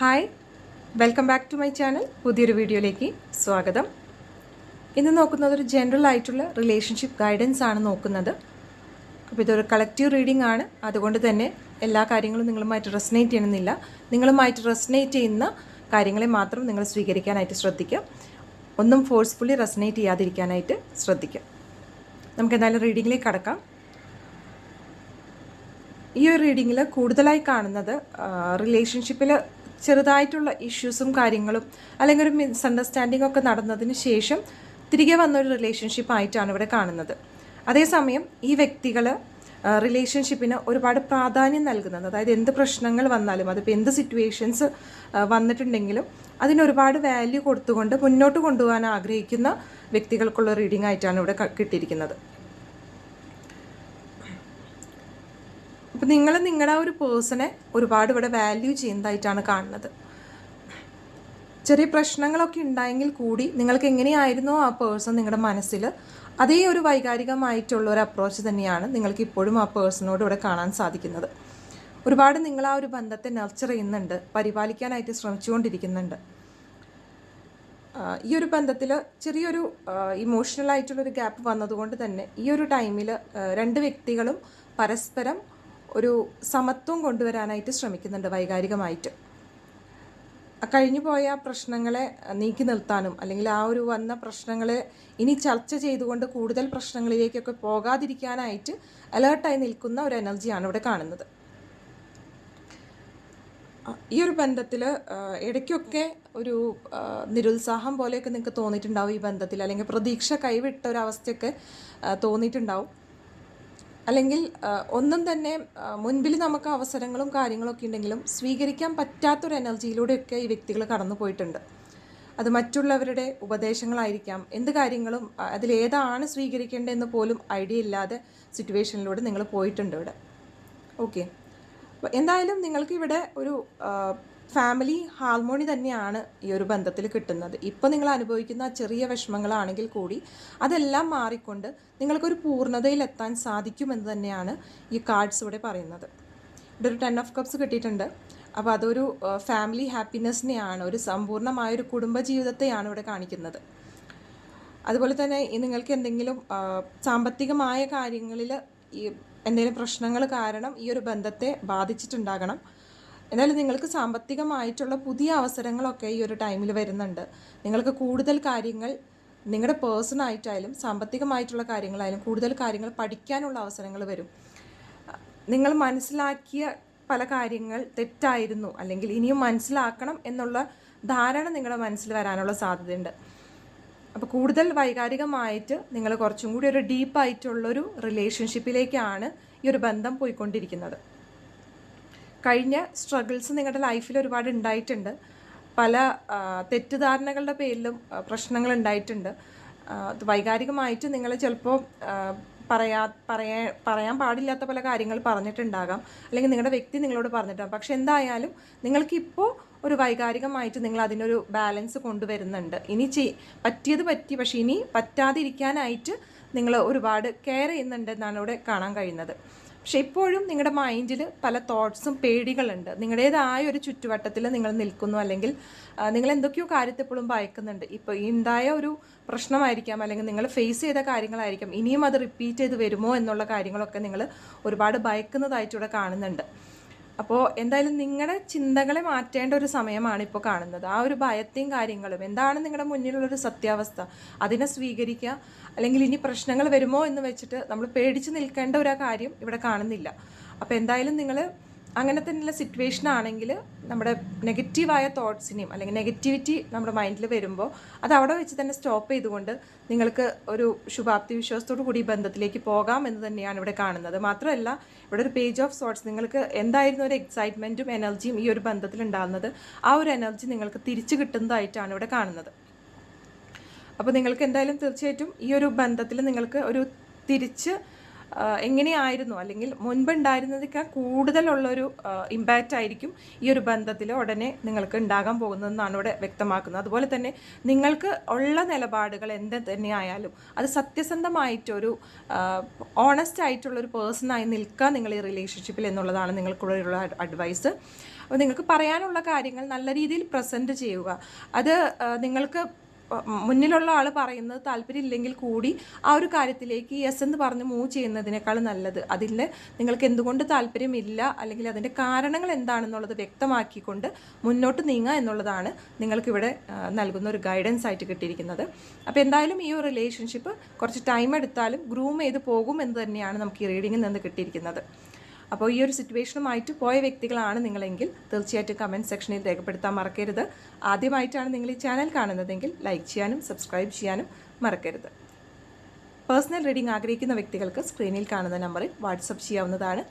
Hi welcome back to my channel. പുതിയൊരു വീഡിയോയിലേക്ക് സ്വാഗതം. ഇന്ന് നോക്കുന്നത് ഒരു ജനറൽ ആയിട്ടുള്ള റിലേഷൻഷിപ്പ് ഗൈഡൻസ് ആണ് നോക്കുന്നത്. അപ്പോൾ ഇതൊരു കളക്റ്റീവ് റീഡിംഗ് ആണ്. അതുകൊണ്ട് തന്നെ എല്ലാ കാര്യങ്ങളും നിങ്ങളുമായിട്ട് റെസനേറ്റ് ചെയ്യണമെന്നില്ല. നിങ്ങളുമായിട്ട് റെസനേറ്റ് ചെയ്യുന്ന കാര്യങ്ങളെ മാത്രം നിങ്ങൾ സ്വീകരിക്കാനായിട്ട് ശ്രദ്ധിക്കുക. ഒന്നും ഫോഴ്സ്ഫുള്ളി റെസനേറ്റ് ചെയ്യാതിരിക്കാനായിട്ട് ശ്രദ്ധിക്കുക. നമുക്ക് എന്തായാലും റീഡിങ്ങിലേക്ക് കടക്കാം. ഈ ഒരു റീഡിങ്ങിൽ കൂടുതലായി കാണുന്നത് റിലേഷൻഷിപ്പിൽ ചെറുതായിട്ടുള്ള ഇഷ്യൂസും കാര്യങ്ങളും അല്ലെങ്കിൽ ഒരു മിസ്അണ്ടർസ്റ്റാൻഡിംഗ് ഒക്കെ നടന്നതിന് ശേഷം തിരികെ വന്ന ഒരു റിലേഷൻഷിപ്പ് ആയിട്ടാണ് ഇവിടെ കാണുന്നത്. അതേസമയം ഈ വ്യക്തികൾ റിലേഷൻഷിപ്പിന് ഒരുപാട് പ്രാധാന്യം നൽകുന്നത്. അതായത് എന്ത് പ്രശ്നങ്ങൾ വന്നാലും അതിപ്പോൾ എന്ത് സിറ്റുവേഷൻസ് വന്നിട്ടുണ്ടെങ്കിലും അതിനൊരുപാട് വാല്യൂ കൊടുത്തുകൊണ്ട് മുന്നോട്ട് കൊണ്ടുപോകാൻ ആഗ്രഹിക്കുന്ന വ്യക്തികൾക്കുള്ള റീഡിംഗ് ആയിട്ടാണ് ഇവിടെ കിട്ടിയിരിക്കുന്നത്. അപ്പം നിങ്ങൾ നിങ്ങളുടെ ആ ഒരു പേഴ്സണെ ഒരുപാട് ഇവിടെ വാല്യൂ ചെയ്യുന്നതായിട്ടാണ് കാണുന്നത്. ചെറിയ പ്രശ്നങ്ങളൊക്കെ ഉണ്ടായെങ്കിൽ കൂടി നിങ്ങൾക്ക് എങ്ങനെയായിരുന്നോ ആ പേഴ്സൺ നിങ്ങളുടെ മനസ്സിൽ അതേ ഒരു വൈകാരികമായിട്ടുള്ള ഒരു അപ്രോച്ച് തന്നെയാണ് നിങ്ങൾക്ക് ഇപ്പോഴും ആ പേഴ്സണോട് ഇവിടെ കാണാൻ സാധിക്കുന്നത്. ഒരുപാട് നിങ്ങൾ ആ ഒരു ബന്ധത്തെ നർച്ചർ ചെയ്യുന്നുണ്ട് പരിപാലിക്കാനായിട്ട് ശ്രമിച്ചുകൊണ്ടിരിക്കുന്നുണ്ട്. ഈ ഒരു ബന്ധത്തിൽ ചെറിയൊരു ഇമോഷണൽ ആയിട്ടുള്ളൊരു ഗ്യാപ്പ് വന്നതുകൊണ്ട് തന്നെ ഈ ഒരു ടൈമിൽ രണ്ട് വ്യക്തികളും പരസ്പരം ഒരു സമത്വം കൊണ്ടുവരാനായിട്ട് ശ്രമിക്കുന്നുണ്ട് വൈകാരികമായിട്ട്. കഴിഞ്ഞു പോയ പ്രശ്നങ്ങളെ നീക്കി നിർത്താനും അല്ലെങ്കിൽ ആ ഒരു വന്ന പ്രശ്നങ്ങളെ ഇനി ചർച്ച ചെയ്തുകൊണ്ട് കൂടുതൽ പ്രശ്നങ്ങളിലേക്കൊക്കെ പോകാതിരിക്കാനായിട്ട് അലേർട്ടായി നിൽക്കുന്ന ഒരു എനർജിയാണ് ഇവിടെ കാണുന്നത്. ഈ ഒരു ബന്ധത്തിൽ ഇടയ്ക്കൊക്കെ ഒരു നിരുത്സാഹം പോലെയൊക്കെ നിങ്ങൾക്ക് തോന്നിയിട്ടുണ്ടാവും ഈ ബന്ധത്തിൽ അല്ലെങ്കിൽ പ്രതീക്ഷ കൈവിട്ട ഒരു അവസ്ഥയൊക്കെ ആ, തോന്നിയിട്ടുണ്ടാവും. അല്ലെങ്കിൽ ഒന്നും തന്നെ മുൻപിൽ നമുക്ക് അവസരങ്ങളും കാര്യങ്ങളൊക്കെ ഉണ്ടെങ്കിലും സ്വീകരിക്കാൻ പറ്റാത്തൊരു എനർജിയിലൂടെയൊക്കെ ഈ വ്യക്തികൾ കടന്നു പോയിട്ടുണ്ട്. അത് മറ്റുള്ളവരുടെ ഉപദേശങ്ങളായിരിക്കാം. എന്ത് കാര്യങ്ങളും അതിലേതാണ് സ്വീകരിക്കേണ്ടതെന്ന് പോലും ഐഡിയ ഇല്ലാതെ സിറ്റുവേഷനിലൂടെ നിങ്ങൾ പോയിട്ടുണ്ട് ഇവിടെ. ഓക്കെ. എന്തായാലും നിങ്ങൾക്ക് ഇവിടെ ഒരു ഫാമിലി ഹാർമോണി തന്നെയാണ് ഈ ഒരു ബന്ധത്തിൽ കിട്ടുന്നത്. ഇപ്പോൾ നിങ്ങൾ അനുഭവിക്കുന്ന ചെറിയ വിഷമങ്ങളാണെങ്കിൽ കൂടി അതെല്ലാം മാറിക്കൊണ്ട് നിങ്ങൾക്കൊരു പൂർണതയിലെത്താൻ സാധിക്കുമെന്ന് തന്നെയാണ് ഈ കാർഡ്സ് ഇവിടെ പറയുന്നത്. ഇവിടെ ഒരു ടെൻ ഓഫ് കപ്സ് കിട്ടിയിട്ടുണ്ട്. അപ്പോൾ അതൊരു ഫാമിലി ഹാപ്പിനെസ്സിനെയാണ് ഒരു സമ്പൂർണമായ ഒരു കുടുംബ ജീവിതത്തെയാണ് ഇവിടെ കാണിക്കുന്നത്. അതുപോലെ തന്നെ നിങ്ങൾക്ക് എന്തെങ്കിലും സാമ്പത്തികമായ കാര്യങ്ങളിൽ ഈ എന്തെങ്കിലും പ്രശ്നങ്ങൾ കാരണം ഈ ഒരു ബന്ധത്തെ ബാധിച്ചിട്ടുണ്ടാകണം. എന്നാലും നിങ്ങൾക്ക് സാമ്പത്തികമായിട്ടുള്ള പുതിയ അവസരങ്ങളൊക്കെ ഈ ഒരു ടൈമിൽ വരുന്നുണ്ട്. നിങ്ങൾക്ക് കൂടുതൽ കാര്യങ്ങൾ നിങ്ങളുടെ പേഴ്സണായിട്ടായാലും സാമ്പത്തികമായിട്ടുള്ള കാര്യങ്ങളായാലും കൂടുതൽ കാര്യങ്ങൾ പഠിക്കാനുള്ള അവസരങ്ങൾ വരും. നിങ്ങൾ മനസ്സിലാക്കിയ പല കാര്യങ്ങൾ തെറ്റായിരുന്നു അല്ലെങ്കിൽ ഇനിയും മനസ്സിലാക്കണം എന്നുള്ള ധാരണ നിങ്ങളുടെ മനസ്സിൽ വരാനുള്ള സാധ്യതയുണ്ട്. അപ്പോൾ കൂടുതൽ വൈകാരികമായിട്ട് നിങ്ങൾ കുറച്ചും കൂടി ഒരു ഡീപ്പായിട്ടുള്ളൊരു റിലേഷൻഷിപ്പിലേക്കാണ് ഈ ഒരു ബന്ധം പോയിക്കൊണ്ടിരിക്കുന്നത്. കഴിഞ്ഞ സ്ട്രഗിൾസ് നിങ്ങളുടെ ലൈഫിൽ ഒരുപാട് ഉണ്ടായിട്ടുണ്ട്. പല തെറ്റിദ്ധാരണകളുടെ പേരിലും പ്രശ്നങ്ങൾ ഉണ്ടായിട്ടുണ്ട്. വൈകാരികമായിട്ട് നിങ്ങൾ ചിലപ്പോൾ പറയാ പറയാ പറയാൻ പാടില്ലാത്ത പല കാര്യങ്ങൾ പറഞ്ഞിട്ടുണ്ടാകാം. അല്ലെങ്കിൽ നിങ്ങളുടെ വ്യക്തി നിങ്ങളോട് പറഞ്ഞിട്ടുണ്ടാകും. പക്ഷെ എന്തായാലും നിങ്ങൾക്കിപ്പോൾ ഒരു വൈകാരികമായിട്ട് നിങ്ങൾ അതിനൊരു ബാലൻസ് കൊണ്ടുവരുന്നുണ്ട്. ഇനി ചെയ് പറ്റിയത് പറ്റി പക്ഷേ ഇനി പറ്റാതിരിക്കാനായിട്ട് നിങ്ങൾ ഒരുപാട് കെയർ ചെയ്യുന്നുണ്ട് എന്നാണ് ഇവിടെ കാണാൻ കഴിയുന്നത്. പക്ഷെ ഇപ്പോഴും നിങ്ങളുടെ മൈൻഡിൽ പല തോട്ട്സും പേടികളുണ്ട്. നിങ്ങളുടേതായ ഒരു ചുറ്റുവട്ടത്തിൽ നിങ്ങൾ നിൽക്കുന്നു അല്ലെങ്കിൽ നിങ്ങൾ എന്തൊക്കെയോ കാര്യത്തെ ഇപ്പോഴും ഭയക്കുന്നുണ്ട് ഇപ്പോൾ ഉണ്ടായ ഒരു പ്രശ്നമായിരിക്കാം അല്ലെങ്കിൽ നിങ്ങൾ ഫേസ് ചെയ്ത കാര്യങ്ങളായിരിക്കാം. ഇനിയും അത് റിപ്പീറ്റ് ചെയ്ത് വരുമോ എന്നുള്ള കാര്യങ്ങളൊക്കെ നിങ്ങൾ ഒരുപാട് ഭയക്കുന്നതായിട്ട് ഇവിടെ കാണുന്നുണ്ട്. അപ്പോൾ എന്തായാലും നിങ്ങളുടെ ചിന്തകളെ മാറ്റേണ്ട ഒരു സമയമാണ് ഇപ്പോൾ കാണുന്നത്. ആ ഒരു ഭയത്തെയും കാര്യങ്ങളും എന്താണ് നിങ്ങളുടെ മുന്നിലുള്ളൊരു സത്യാവസ്ഥ? അതിനെ സ്വീകരിക്കുക അല്ലെങ്കിൽ ഇനി പ്രശ്നങ്ങൾ വരുമോ എന്ന് വെച്ചിട്ട് നമ്മൾ പേടിച്ച് നിൽക്കേണ്ട ഒരു കാര്യം ഇവിടെ കാണുന്നില്ല. അപ്പോൾ എന്തായാലും നിങ്ങൾ അങ്ങനെ തന്നെയുള്ള സിറ്റുവേഷൻ ആണെങ്കിൽ നമ്മുടെ നെഗറ്റീവായ തോട്ട്സിനെയും അല്ലെങ്കിൽ നെഗറ്റിവിറ്റി നമ്മുടെ മൈൻഡിൽ വരുമ്പോൾ അത് അവിടെ വെച്ച് തന്നെ സ്റ്റോപ്പ് ചെയ്തുകൊണ്ട് നിങ്ങൾക്ക് ഒരു ശുഭാപ്തി വിശ്വാസത്തോടു കൂടി ബന്ധത്തിലേക്ക് പോകാം എന്ന് തന്നെയാണ് ഇവിടെ കാണുന്നത്. മാത്രമല്ല ഇവിടെ ഒരു പേജ് ഓഫ് സോട്ട്സ് നിങ്ങൾക്ക് എന്തായിരുന്നു ഒരു എക്സൈറ്റ്മെന്റും എനർജിയും ഈ ഒരു ബന്ധത്തിൽ ഉണ്ടാകുന്നത്? ആ ഒരു എനർജി നിങ്ങൾക്ക് തിരിച്ചു കിട്ടുന്നതായിട്ടാണ് ഇവിടെ കാണുന്നത്. അപ്പോൾ നിങ്ങൾക്ക് എന്തായാലും തീർച്ചയായിട്ടും ഈ ഒരു ബന്ധത്തിൽ നിങ്ങൾക്ക് ഒരു തിരിച്ച് എങ്ങനെയായിരുന്നു? അല്ലെങ്കിൽ മുൻപുണ്ടായിരുന്നതൊക്കെ കൂടുതലുള്ളൊരു ഇമ്പാക്റ്റ് ആയിരിക്കും ഈ ഒരു ബന്ധത്തിൽ ഉടനെ നിങ്ങൾക്ക് ഉണ്ടാകാൻ പോകുന്നതെന്നാണ് ഇവിടെ വ്യക്തമാക്കുന്നത്. അതുപോലെ തന്നെ നിങ്ങൾക്ക് ഉള്ള നിലപാടുകൾ എന്ത് തന്നെയായാലും അത് സത്യസന്ധമായിട്ടൊരു ഓണസ്റ്റ് ആയിട്ടുള്ളൊരു പേഴ്സണായി നിൽക്കുക നിങ്ങൾ ഈ റിലേഷൻഷിപ്പിൽ എന്നുള്ളതാണ് നിങ്ങൾക്കുള്ള അഡ്വൈസ് അപ്പോൾ നിങ്ങൾക്ക് പറയാനുള്ള കാര്യങ്ങൾ നല്ല രീതിയിൽ പ്രസന്റ് ചെയ്യുക. അത് നിങ്ങൾക്ക് മുന്നിലുള്ള ആൾ പറയുന്നത് താല്പര്യം ഇല്ലെങ്കിൽ കൂടി ആ ഒരു കാര്യത്തിലേക്ക് യെസ് എന്ന് പറഞ്ഞ് മൂവ് ചെയ്യുന്നതിനേക്കാൾ നല്ലത്. അതിൽ നിങ്ങൾക്ക് എന്തുകൊണ്ട് താല്പര്യമില്ല? അല്ലെങ്കിൽ അതിന്റെ കാരണങ്ങൾ എന്താണെന്നുള്ളത് വ്യക്തമാക്കിക്കൊണ്ട് മുന്നോട്ട് നീങ്ങുക എന്നുള്ളതാണ് നിങ്ങൾക്കിവിടെ നൽകുന്ന ഒരു ഗൈഡൻസ് ആയിട്ട് കിട്ടിയിരിക്കുന്നത്. അപ്പോൾ എന്തായാലും ഈ ഒരു റിലേഷൻഷിപ്പ് കുറച്ച് ടൈം എടുത്താലും ഗ്രൂം ചെയ്ത് പോകും എന്ന് തന്നെയാണ് നമുക്ക് ഈ റീഡിങ്ങിൽ നിന്ന് കിട്ടിയിരിക്കുന്നത്. അപ്പോൾ ഈ ഒരു സിറ്റുവേഷനുമായിട്ട് പോയ വ്യക്തികളാണ് നിങ്ങളെങ്കിൽ തീർച്ചയായിട്ടും കമന്റ് സെക്ഷനിൽ രേഖപ്പെടുത്താൻ മറക്കരുത്. ആദ്യമായിട്ടാണ് നിങ്ങൾ ഈ ചാനൽ കാണുന്നതെങ്കിൽ ലൈക്ക് ചെയ്യാനും സബ്സ്ക്രൈബ് ചെയ്യാനും മറക്കരുത്. പേഴ്സണൽ റീഡിംഗ് ആഗ്രഹിക്കുന്ന വ്യക്തികൾക്ക് സ്ക്രീനിൽ കാണുന്ന നമ്പറിൽ വാട്സപ്പ് ചെയ്യാവുന്നതാണ്.